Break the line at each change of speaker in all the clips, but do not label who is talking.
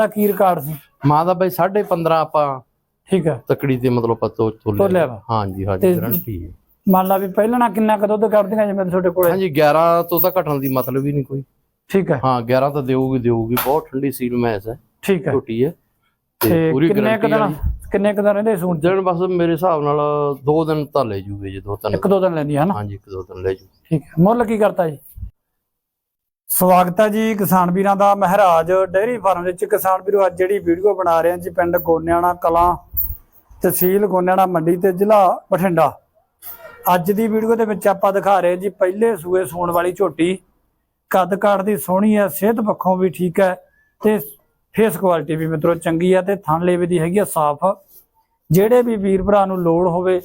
ਦਾ ਕੀ record ਸੀ?
ਮਾਂ ਦਾ ਬਈ 15.5 ਆਪਾਂ
ਠੀਕ ਹੈ।
ਤਕੜੀ ਤੇ ਮਤਲਬ ਆਪਾਂ ਤੋਂ
ਤੋਲਿਆ ਵਾ।
ਹਾਂਜੀ ਹਾਂਜੀ
ਤੇ-
ਗਰੰਟੀ ਹੈ।
ਮੰਨ ਲਾ ਵੀ ਪਹਿਲਾਂ ਨਾ ਕਿੰਨਾ ਕੁ ਦੁੱਧ ਕੱਢਦੀਆਂ ਜਿਵੇਂ ਤੁਹਾਡੇ ਕੋਲੇ?
ਹਾਂਜੀ 11 ਤੋਂ ਤਾਂ ਘਟਣ ਦੀ ਮਤਲਬ ਹੀ ਨਹੀਂ ਕੋਈ।
ਠੀਕ ਹੈ।
ਹਾਂ 11 ਤਾਂ ਦੇਊਗੀ ਦੇਊਗੀ। ਬਹੁਤ ਠੰਡੀ ਸੀਲ ਮੈਸ ਹੈ।
ਠੀਕ ਹੈ।
ਝੋਟੀ ਹੈ।
ਤੇ
ਪੂਰੀ
ਕਿੰਨੇ ਕੁ ਦਿਨ। ਕਿੰਨੇ ਕੁ ਦਿਨ ਰਹਿੰਦੇ ਸੂਣ?
ਦਿਨ ਬਸ ਮੇਰੇ ਹਿਸਾਬ ਨਾਲ 2 ਦਿਨ ਤਾਂ ਲੈ ਜੂਗੇ ਜੇ ਦੋ ਤਿੰਨ
ਇੱਕ ਦੋ ਦਿਨ ਲੈਂਦੀ ਹੈ ਨਾ?
ਹਾਂਜੀ ਇੱਕ ਦੋ ਦਿਨ ਲੈ ਜੂ
ਠੀਕ ਹੈ। ਮੁੱਲ ਕੀ ਕਰਤਾ ਜੀ? ਸਵਾਗਤ ਹੈ ਜੀ ਕਿਸਾਨ ਵੀਰਾਂ ਦਾ ਮਹਾਰਾਜ ਡੇਅਰੀ ਫਾਰਮ ਵਿੱਚ। ਕਿਸਾਨ ਵੀਰੋ, ਅੱਜ ਜਿਹੜੀ ਵੀਡੀਓ ਬਣਾ ਰਹੇ ਹਾਂ ਜੀ ਪਿੰਡ ਗੋਨਿਆਣਾ ਕਲਾਂ ਤਹਿਸੀਲ ਗੋਨਿਆਣਾ ਮੰਡੀ ਤੇ ਜ਼ਿਲ੍ਹਾ ਬਠਿੰਡਾ। ਅੱਜ ਦੀ ਵੀਡੀਓ ਦੇ ਵਿੱਚ ਆਪਾਂ ਦਿਖਾ ਰਹੇ ਜੀ ਪਹਿਲੇ ਸੂਏ ਸੌਣ ਵਾਲੀ ਝੋਟੀ। ਕੱਦ ਕਾਠ ਦੀ ਸੋਹਣੀ ਹੈ, ਸਿਹਤ ਪੱਖੋਂ ਵੀ ਠੀਕ ਹੈ ਤੇ ਫੇਸ ਕੁਆਲਿਟੀ ਵੀ ਮਿੱਤਰੋ ਚੰਗੀ ਹੈ ਤੇ ਥਣ ਲੇਵੇ ਦੀ ਹੈਗੀ ਆ ਸਾਫ਼। ਜਿਹੜੇ ਵੀ ਵੀਰ ਭਰਾ ਨੂੰ ਲੋੜ ਹੋਵੇ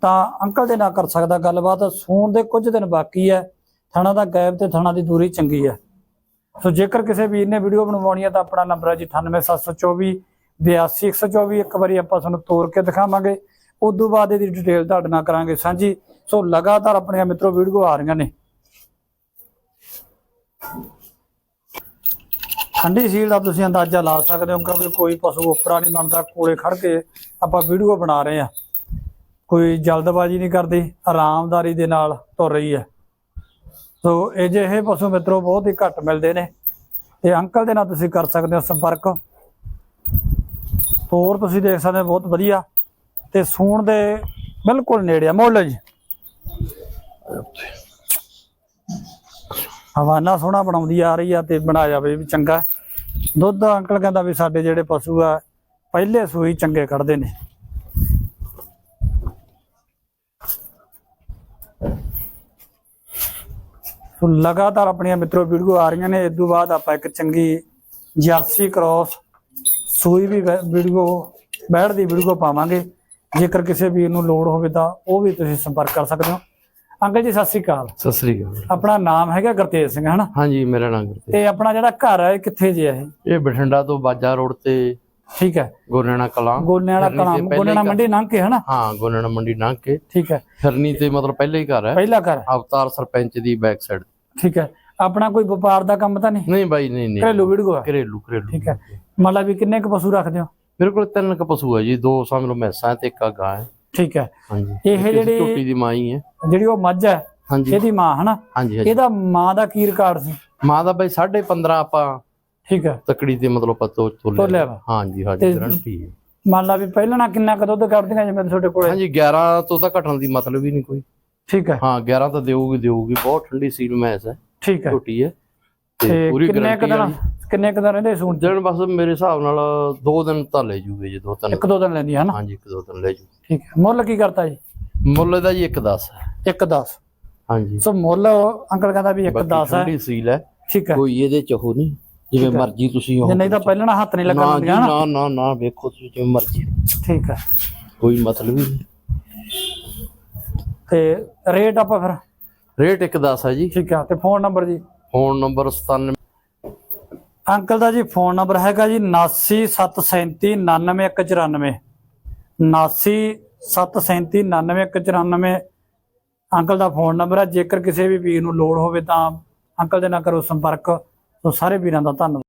ਤਾਂ ਅੰਕਲ ਦੇ ਨਾਲ ਕਰ ਸਕਦਾ ਗੱਲਬਾਤ। ਸੂਣ ਦੇ ਕੁਝ ਦਿਨ ਬਾਕੀ ਹੈ। ਥਣਾ ਦਾ ਗੈਪ ਤੇ ਥਣਾ ਦੀ ਦੂਰੀ ਚੰਗੀ ਹੈ ਸੋ ਜੇਕਰ ਕਿਸੇ ਵੀਰ ਨੇ ਵੀਡੀਓ ਬਣਵਾਉਣੀ ਹੈ ਤਾਂ ਆਪਣਾ ਨੰਬਰ ਹੈ ਜੀ 98724 82124 ਇੱਕ ਵਾਰੀ ਆਪਾਂ ਤੁਹਾਨੂੰ ਤੋੜ ਕੇ ਦਿਖਾਵਾਂਗੇ। ਉਸ ਤੋਂ ਬਾਅਦ ਇਹਦੀ ਡਿਟੇਲ ਤੁਹਾਡੇ ਨਾਲ ਕਰਾਂਗੇ ਸਾਂਝੀ। ਸੋ ਲਗਾਤਾਰ ਆਪਣੀਆਂ ਮਿੱਤਰੋ ਵੀਡੀਓ ਆ ਰਹੀਆਂ ਨੇ। ਠੰਡੀ ਸੀਲ ਦਾ ਤੁਸੀਂ ਅੰਦਾਜ਼ਾ ਲਾ ਸਕਦੇ ਹੋ ਕਿਉਂਕਿ ਕੋਈ ਪਸ਼ੂ ਉਪਰਾ ਨਹੀਂ ਬਣਦਾ, ਕੋਲੇ ਖੜ ਕੇ ਆਪਾਂ ਵੀਡੀਓ ਬਣਾ ਰਹੇ ਆ। ਕੋਈ ਜਲਦਬਾਜ਼ੀ ਨਹੀਂ ਕਰਦੀ, ਆਰਾਮਦਾਰੀ ਦੇ ਨਾਲ ਤੁਰ ਰਹੀ ਹੈ ਸੋ ਇਹ ਜਿਹੇ ਪਸ਼ੂ ਮਿੱਤਰੋ ਬਹੁਤ ਹੀ ਘੱਟ ਮਿਲਦੇ ਨੇ। ਤੇ ਅੰਕਲ ਦੇ ਨਾਲ ਤੁਸੀਂ ਕਰ ਸਕਦੇ ਹੋ ਸੰਪਰਕ। ਹੋਰ ਤੁਸੀਂ ਦੇਖ ਸਕਦੇ ਹੋ ਬਹੁਤ ਵਧੀਆ। ਤੇ ਸੂਣ ਦੇ ਬਿਲਕੁਲ ਨੇੜੇ ਆ ਮੁੱਲ ਜੀ। ਹਵਾਨਾ ਸੋਹਣਾ ਬਣਾਉਂਦੀ ਆ ਰਹੀ ਆ ਤੇ ਬਣਾ ਜਾਵੇ ਵੀ ਚੰਗਾ। ਦੁੱਧ ਅੰਕਲ ਕਹਿੰਦਾ ਵੀ ਸਾਡੇ ਜਿਹੜੇ ਪਸ਼ੂ ਆ, ਪਹਿਲੇ ਸੂਈ ਚੰਗੇ ਕੱਢਦੇ ਨੇ। ਸੋ ਲਗਾਤਾਰ ਆਪਣੀਆਂ ਮਿੱਤਰੋ ਵੀਡੀਓ ਆ ਰਹੀਆਂ ਨੇ ਇਸ ਤੋਂ ਬਾਅਦ ਆਪਾਂ ਇੱਕ ਚੰਗੀ ਜਰਸੀ ਕ੍ਰਾਸ ਸੂਈ ਵੀ ਵੀਡੀਓ ਬੈੜ ਦੀ ਵੀਡੀਓ ਪਾਵਾਂਗੇ। ਜੇਕਰ ਕਿਸੇ ਵੀਰ ਨੂੰ ਲੋੜ ਹੋਵੇ ਤਾਂ ਉਹ ਵੀ ਤੁਸੀਂ ਸੰਪਰਕ ਕਰ ਸਕਦੇ ਹੋ। ਅੰਕਲ ਜੀ ਸਤਿ ਸ੍ਰੀ ਅਕਾਲ।
ਸਤਿ ਸ੍ਰੀ ਅਕਾਲ।
ਆਪਣਾ ਨਾਮ ਹੈਗਾ ਗੁਰਤੇਜ ਸਿੰਘ ਹਨਾ?
ਹਾਂਜੀ ਮੇਰਾ ਨਾਮ ਗੁਰਤੇਜ।
ਤੇ ਆਪਣਾ ਜਿਹੜਾ ਘਰ ਹੈ ਇਹ ਕਿੱਥੇ ਜੇ ਹੈ? ਇਹ
ਇਹ ਬਠਿੰਡਾ ਤੋਂ ਬਾਜਾ ਰੋਡ ਤੇ
ਠੀਕ ਹੈ।
ਗੋਨੇਣਾ ਕਲਾਂ।
ਗੋਨੇ ਵਾਲਾ
ਫਿਰਨੀ ਤੇ
ਕਲਾਂ
ਪਹਿਲਾਂ
ਗੋਨੇ
ਹੀ
ਵਾਲਾ
ਘਰ-
ਮੰਡੀ ਲੰਘ ਕੇ ਹਨਾ?
ਹਾਂ ਗੋਨੇਣਾ ਮੰਡੀ ਲੰਘ ਕੇ
ਠੀਕ ਹੈ।
ਫਿਰਨੀ ਤੇ ਮਤਲਬ ਪਹਿਲੇ ਹੀ ਘਰ ਹੈ।
ਪਹਿਲਾ ਘਰ
ਅਵਤਾਰ ਸਰਪੰਚ ਦੀ ਬੈਕ ਸਾਈਡ
ਠੀਕ ਹੈ। ਆਪਣਾ ਕੋਈ ਵਪਾਰ ਦਾ ਕੰਮ ਤਾਂ ਨਹੀਂ?
ਨਹੀਂ ਬਾਈ ਨਹੀਂ ਨਹੀਂ।
ਘਰੇਲੂ ਵੀਡੀਓ ਹੈ
ਘਰੇਲੂ ਘਰੇਲੂ।
ਠੀਕ ਹੈ। ਮਤਲਬ ਵੀ ਕਿੰਨੇ ਕੁ ਪਸ਼ੂ ਰੱਖਦੇ ਹੋ?
ਮੇਰੇ ਕੋਲ ਤਿੰਨ ਕ ਪਸ਼ੂ ਹੈ ਜੀ ਦੋ ਸਮਝ ਲਓ ਮੈਸਾਂ ਤੇ ਇੱਕ ਗਾਂ ਹੈ।
ਠੀਕ ਹੈ।
ਹਾਂਜੀ।
ਇਹ ਜਿਹੜੀ-
ਝੋਟੀ ਦੀ ਮਾਂ ਹੀ ਹੈ।
ਜਿਹੜੀ ਉਹ ਮੱਝ ਹੈ
ਹਾਂਜੀ।
ਇਹਦੀ ਮਾਂ ਹਨਾ?
ਹਾਂਜੀ
ਇਹਦਾ ਮਾਂ ਦਾ ਕੀ ਰਿਕਾਰਡ ਸੀ?
ਮਾਂ ਦਾ ਬਈ 15.5 ਆਪਾਂ
ਠੀਕ ਹੈ।
ਤਕੜੀ ਤੇ ਮਤਲਬ ਆਪਾਂ ਤੋਂ
ਤੋਲਿਆ ਵਾ।
ਹਾਂਜੀ ਹਾਂਜੀ ਗਰੰਟੀ ਹੈ।
ਮੰਨ ਲਾ ਵੀ ਪਹਿਲਾਂ ਨਾ ਕਿੰਨਾ ਕੁ ਦੁੱਧ ਕੱਢਦੀਆਂ ਜਿਵੇਂ ਤੁਹਾਡੇ ਕੋਲੇ?
ਹਾਂਜੀ 11 ਤੋਂ ਤਾਂ ਘਟਣ ਦੀ ਮਤਲਬ ਹੀ ਨਹੀਂ ਕੋਈ।
ਠੀਕ ਹੈ।
ਹਾਂ 11 ਤਾਂ ਦੇਊਗੀ ਦੇਊਗੀ। ਬਹੁਤ ਠੰਡੀ ਸੀਲ ਮੈਸ ਹੈ।
ਠੀਕ ਹੈ।
ਝੋਟੀ ਹੈ। ਤੇ ਪੂਰੀ
ਕਿੰਨੇ ਕੁ ਦਿਨ ਕਿੰਨੇ ਕੁ ਦਿਨ ਰਹਿੰਦੇ ਸੂਣ?
ਦਿਨ ਬਸ ਮੇਰੇ ਹਿਸਾਬ ਨਾਲ 2 ਦਿਨ ਤਾਂ ਲੈ ਜੂਗੇ ਜੇ ਦੋ ਤਿੰਨ
ਇੱਕ ਦੋ ਦਿਨ ਲੈਂਦੀ ਹੈ ਨਾ
ਹਾਂਜੀ ਇੱਕ ਦੋ ਦਿਨ ਲੈ ਜੂ।
ਠੀਕ ਹੈ। ਮੁੱਲ ਕੀ ਕਰਤਾ ਜੀ?
ਮੁੱਲ ਇਹਦਾ ਜੀ 1.10 ਹੈ।
ਇੱਕ 10
ਹਾਂਜੀ।
ਸੋ ਮੁੱਲ ਅੰਕਲ ਕਹਿੰਦਾ ਵੀ ਇੱਕ
ਬਾਕੀ
10 ਹੈ।
ਠੰਡੀ ਸੀਲ ਹੈ।
ਠੀਕ ਹੈ।
ਕੋਈ ਇਹਦੇ ਚ ਉਹ ਨਹੀਂ ਜਿਵੇਂ ਮਰਜ਼ੀ ਤੁਸੀਂ
ਜੇ ਨਹੀਂ ਤਾਂ ਪਹਿਲਾਂ ਹੱਥ ਨਹੀਂ ਲੱਗਣ
ਨਾ ਨਾ ਨਾ ਵੇਖੋ ਤੁਸੀਂ ਜਿਵੇਂ ਮਰਜ਼ੀ।
ਠੀਕ ਹੈ।
ਕੋਈ ਮਤਲਬ ਹੀ ਨਹੀਂ।
ਤੇ ਰੇਟ ਆਪਾਂ ਫਿਰ
ਰੇਟ 1.10 ਹੈ ਜੀ।
ਠੀਕ ਹੈ ਤੇ ਫੋਨ ਨੰਬਰ ਜੀ।
ਫੋਨ ਨੰਬਰ 97
ਅੰਕਲ ਦਾ ਜੀ ਫੋਨ ਨੰਬਰ ਹੈਗਾ ਜੀ 7973999194 7973999194 ਅੰਕਲ ਦਾ ਫੋਨ ਨੰਬਰ ਹੈ ਜੇਕਰ ਕਿਸੇ ਵੀ ਵੀਰ ਨੂੰ ਲੋੜ ਹੋਵੇ ਤਾਂ ਅੰਕਲ ਦੇ ਨਾਲ ਕਰੋ ਸੰਪਰਕ। ਸੋ ਸਾਰੇ ਵੀਰਾਂ ਦਾ ਧੰਨਵਾਦ।